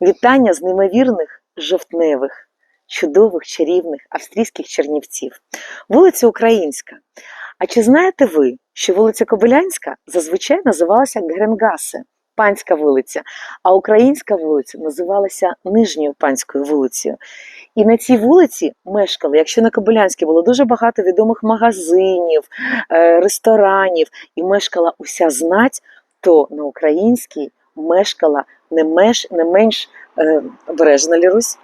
Вітання з неймовірних жовтневих, чудових, чарівних австрійських чернівців. Вулиця Українська. А чи знаєте ви, що вулиця Кобилянська зазвичай називалася Гренгасе, панська вулиця, а українська вулиця називалася Нижньою панською вулицею. І на цій вулиці мешкали, якщо на Кобилянській було дуже багато відомих магазинів, е, ресторанів, і мешкала уся знать, то на українській мешкала не, менш не менш е, обережно Лірусь,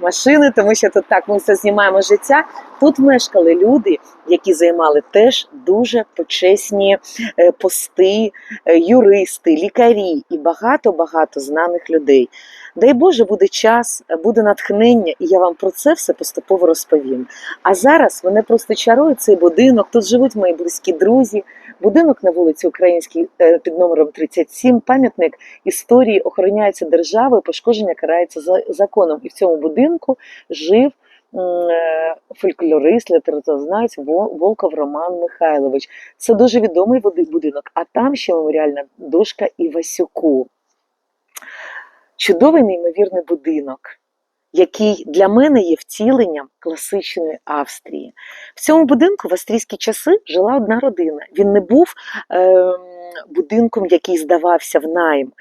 машини, тому що тут так ми все знімаємо життя. Тут мешкали люди, які займали теж дуже почесні е, пости, е, юристи, лікарі і багато-багато знаних людей. Дай Боже, буде час, буде натхнення, і я вам про це все поступово розповім. А зараз мене просто чарує цей будинок. Тут живуть мої близькі друзі. Будинок на вулиці Українській е, під номером 37, пам'ятник історії охороняється державою, пошкодження карається за законом. І в цьому будинку жив е, фольклорист, літературознавець Волков Роман Михайлович. Це дуже відомий будинок. А там ще меморіальна дошка Івасюку. Чудовий неймовірний будинок, який для мене є втіленням класичної Австрії. В цьому будинку в австрійські часи жила одна родина. Він не був ем, будинком, який здавався в найм.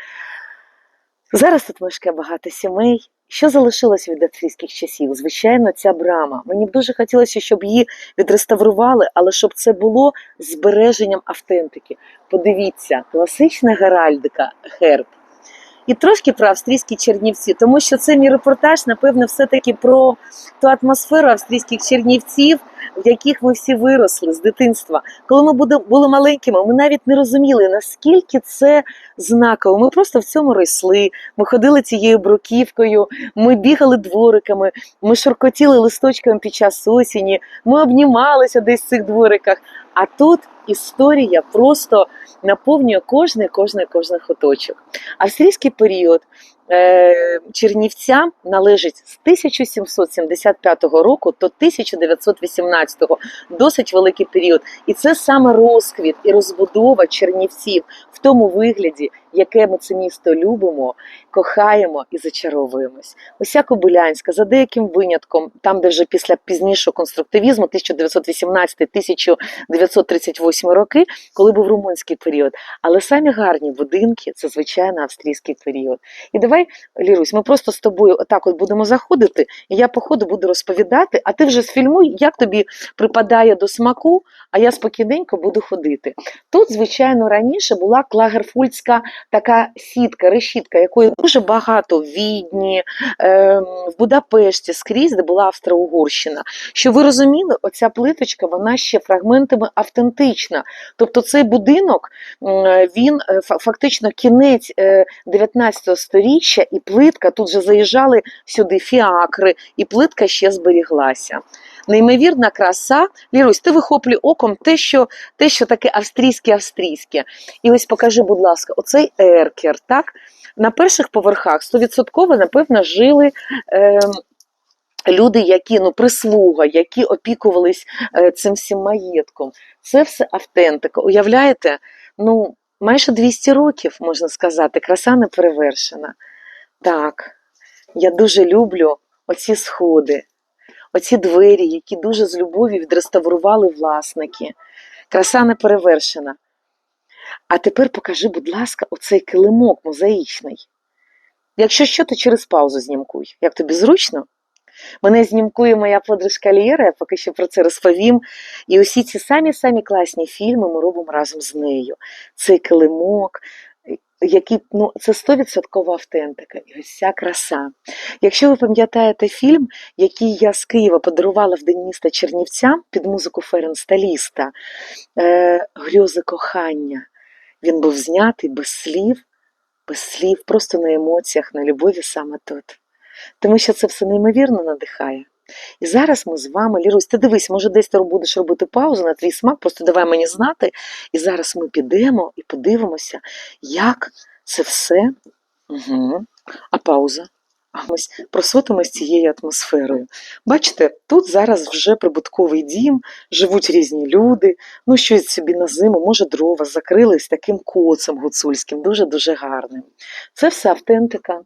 Зараз тут мешкає багато сімей. Що залишилось від австрійських часів? Звичайно, ця брама. Мені б дуже хотілося, щоб її відреставрували, але щоб це було збереженням автентики. Подивіться, класична геральдика, герб. І трошки про австрійські чернівці, тому що це мій репортаж, напевно, все-таки про ту атмосферу австрійських чернівців, в яких ми всі виросли з дитинства. Коли ми були маленькими, ми навіть не розуміли, наскільки це знаково. Ми просто в цьому росли, ми ходили цією бруківкою, ми бігали двориками, ми шуркотіли листочками під час осені, ми обнімалися десь в цих двориках. А тут історія просто наповнює кожний, кожний, кожний хоточок. Австрійський період Чернівцям належить з 1775 року до 1918, досить великий період. І це саме розквіт і розбудова Чернівців в тому вигляді, яке ми це місто любимо, кохаємо і зачаровуємось. Ося Кобилянська, за деяким винятком, там, де вже після пізнішого конструктивізму, 1918-1938 роки, коли був румунський період. Але самі гарні будинки це звичайно австрійський період. І давай, Лірусь, ми просто з тобою отак от будемо заходити, і я по ходу буду розповідати, а ти вже сфільмуй, як тобі припадає до смаку, а я спокійненько буду ходити. Тут, звичайно, раніше була клагерфульська така сітка, решітка, якої дуже багато в Відні, ем, в Будапешті, скрізь, де була Австро-Угорщина. Щоб ви розуміли, оця плиточка, вона ще фрагментами автентична. Тобто цей будинок, він е, фактично кінець е, 19 сторіччя, і плитка, тут же заїжджали сюди фіакри, і плитка ще зберіглася. Неймовірна краса. Лірусь, ти вихоплюй оком те, що, те, що таке австрійське-австрійське. І ось покажи, будь ласка, оцей еркер, так? На перших поверхах 100% напевно жили. Е, Люди, які ну прислуга, які опікувались е, цим всім маєтком, це все автентика. Уявляєте? Ну, майже 200 років, можна сказати, краса не перевершена. Так, я дуже люблю оці сходи, оці двері, які дуже з любов'ю відреставрували власники. Краса не перевершена. А тепер покажи, будь ласка, оцей килимок мозаїчний. Якщо що, то через паузу знімкуй. Як тобі зручно? Мене знімкує моя подружка Лєра, я поки що про це розповім. І усі ці самі-самі класні фільми ми робимо разом з нею. Цей килимок, який, ну, це 100% автентика і ось ця краса. Якщо ви пам'ятаєте фільм, який я з Києва подарувала в День міста Чернівцям під музику Ференста Ліста, е, Грьози кохання. Він був знятий без слів, без слів, просто на емоціях, на любові саме тут. Тому що це все неймовірно надихає. І зараз ми з вами, Лірусь, ти дивись, може десь ти будеш робити паузу на твій смак, просто давай мені знати. І зараз ми підемо і подивимося, як це все. Угу. А пауза. А ось просотимось цією атмосферою. Бачите, тут зараз вже прибутковий дім, живуть різні люди, ну щось собі на зиму, може дрова закрились таким коцем гуцульським, дуже-дуже гарним. Це все автентика.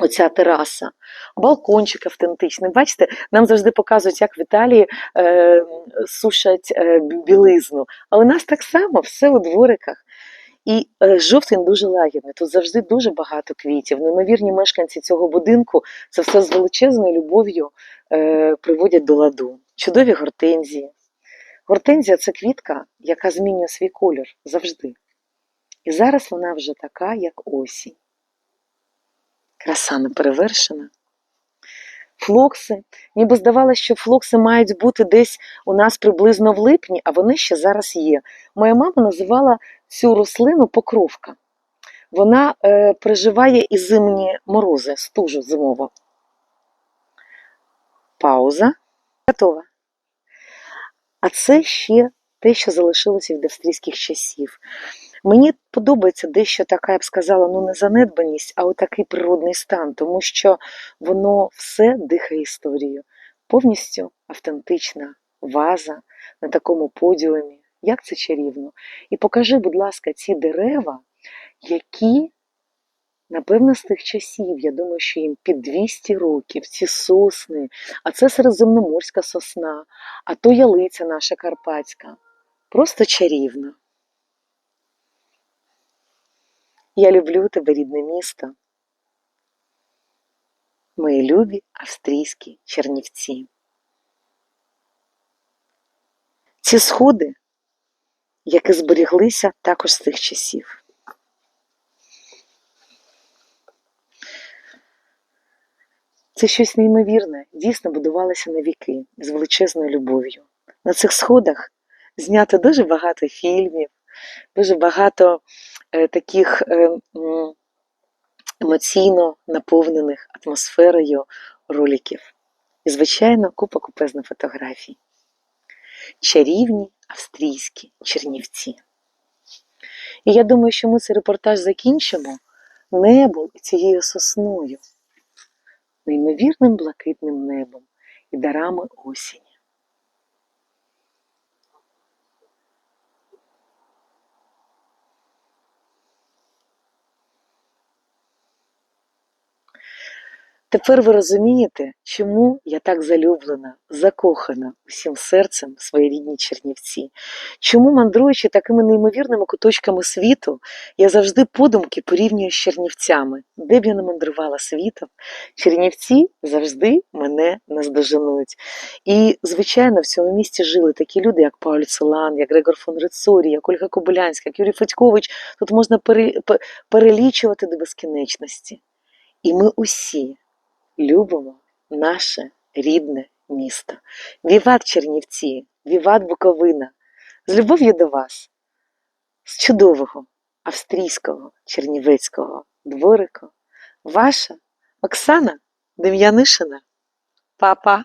Оця тераса, балкончик автентичний. Бачите, нам завжди показують, як в Італії е, сушать е, білизну. Але у нас так само все у двориках. І е, жовтень дуже лагідний. Тут завжди дуже багато квітів. Неймовірні мешканці цього будинку це все з величезною любов'ю е, приводять до ладу. Чудові гортензії. Гортензія це квітка, яка змінює свій колір завжди. І зараз вона вже така, як осінь. Краса неперевершена. Флокси. Ніби здавалося, що флокси мають бути десь у нас приблизно в липні, а вони ще зараз є. Моя мама називала цю рослину покровка. Вона е, переживає і зимні морози, стужу зимову. Пауза. Готова. А це ще те, що залишилося від австрійських часів. Мені подобається дещо така, я б сказала, ну не занедбаність, а отакий природний стан, тому що воно все дихає історією. Повністю автентична ваза на такому подіумі. Як це чарівно. І покажи, будь ласка, ці дерева, які, напевно, з тих часів, я думаю, що їм під 200 років, ці сосни, а це середземноморська сосна, а то ялиця наша карпатська. Просто чарівно. Я люблю тебе, рідне місто. Мої любі австрійські чернівці. Ці сходи, які зберіглися також з тих часів. Це щось неймовірне, дійсно будувалося на віки з величезною любов'ю. На цих сходах знято дуже багато фільмів, дуже багато е, таких е, емоційно наповнених атмосферою роликів. І, звичайно, купа купезних фотографій. Чарівні австрійські чернівці. І я думаю, що ми цей репортаж закінчимо небом і цією сосною, неймовірним блакитним небом і дарами осені. Тепер ви розумієте, чому я так залюблена, закохана усім серцем в свої рідні Чернівці. Чому, мандруючи такими неймовірними куточками світу, я завжди подумки порівнюю з Чернівцями. Де б я не мандрувала світом, Чернівці завжди мене наздоженуть. І, звичайно, в цьому місті жили такі люди, як Пауль Целан, як Грегор фон Рицорі, як Ольга Кобилянська, як Юрій Федькович. Тут можна перелічувати до безкінечності. І ми усі любимо наше рідне місто. Віват Чернівці, Віват Буковина. З любов'ю до вас, з чудового австрійського чернівецького дворику, ваша Оксана Дем'янишина. Папа.